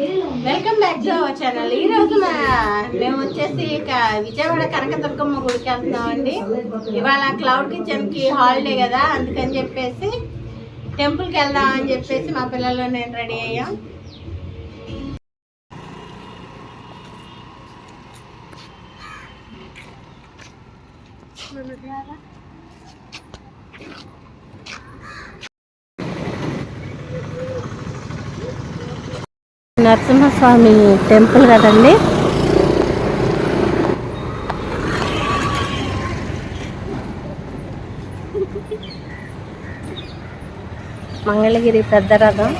Welcome back to our channel ఈ రోజు మా మేము వచ్చేసి ఇక విజయవాడ కనకదుర్గమ్మ గుడికి వెళ్తున్నామండి. ఇవాళ క్లౌడ్ కిచెన్కి హాలిడే కదా అందుకని చెప్పేసి టెంపుల్కి వెళ్దాం అని చెప్పేసి మా పిల్లలు నేను రెడీ అయ్యాం. నరసింహస్వామి టెంపుల్ కదండి? మంగళగిరి పెద్ద రథం.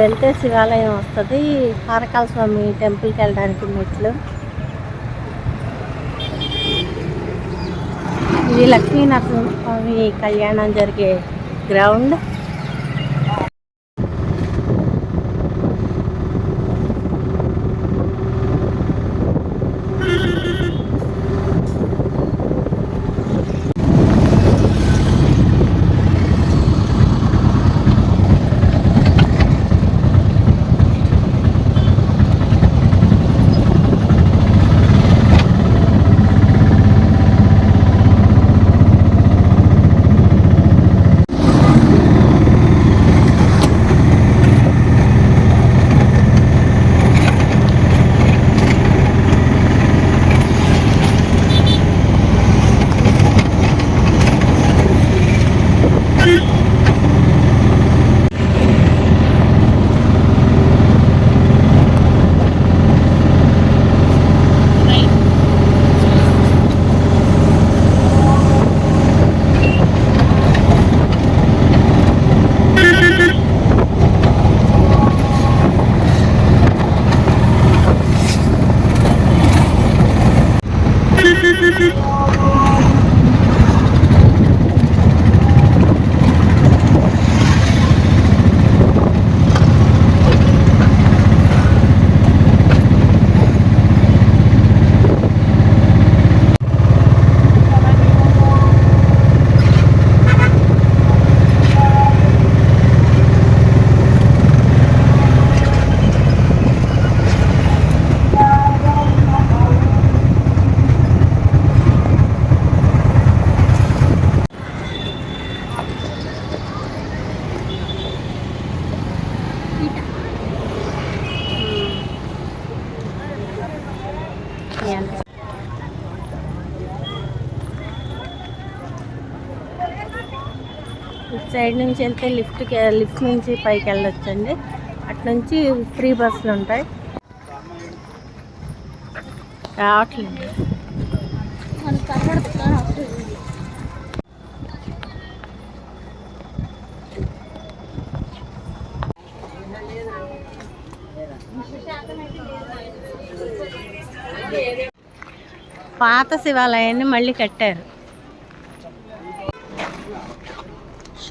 వెళ్తే శివాలయం వస్తుంది. పారకాల స్వామి టెంపుల్కి వెళ్ళడానికి మెట్లు. ఇది లక్ష్మీ నరసింహస్వామి కళ్యాణం జరిగే గ్రౌండ్. ఇటు సైడ్ నుంచి వెళ్తే లిఫ్ట్కి లిఫ్ట్ నుంచి పైకి వెళ్ళొచ్చండి. అటు నుంచి ఫ్రీ బస్సులు ఉంటాయి. రావట్లేదు. పాత శివాలయాన్ని మళ్ళీ కట్టారు.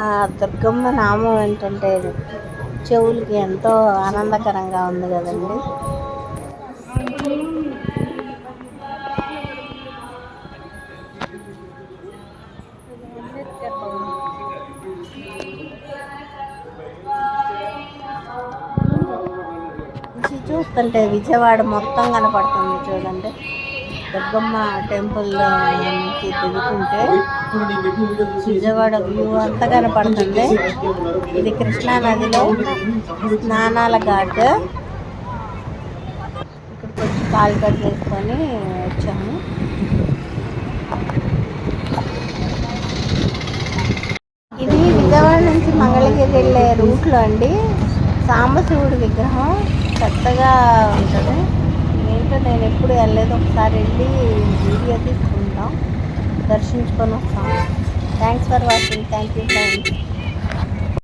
ఆ దుర్గమ్మ నామం ఏంటంటే చెవులకి ఎంతో ఆనందకరంగా ఉంది కదండి. చూస్తుంటే విజయవాడ మొత్తం కనపడుతుంది చూడండి. దుర్గమ్మ టెంపుల్ నుంచి దిగుతుంటే విజయవాడ వ్యూ అంతా కనపడుతుంది. ఇది కృష్ణా నదిలో స్నానాల ఘాట్. కాలు కట్ చేసుకొని వచ్చాము. ఇది విజయవాడ నుంచి మంగళగిరి వెళ్ళే రూట్లో అండి. సాంబశివుడి విగ్రహం చెత్తగా ఉంటుంది. ఎప్పుడు వెళ్ళలేదు. ఒకసారి వెళ్ళి వీడియో తీసుకుంటాం దర్శించుకొని వస్తాం. Thanks for watching thank you thank you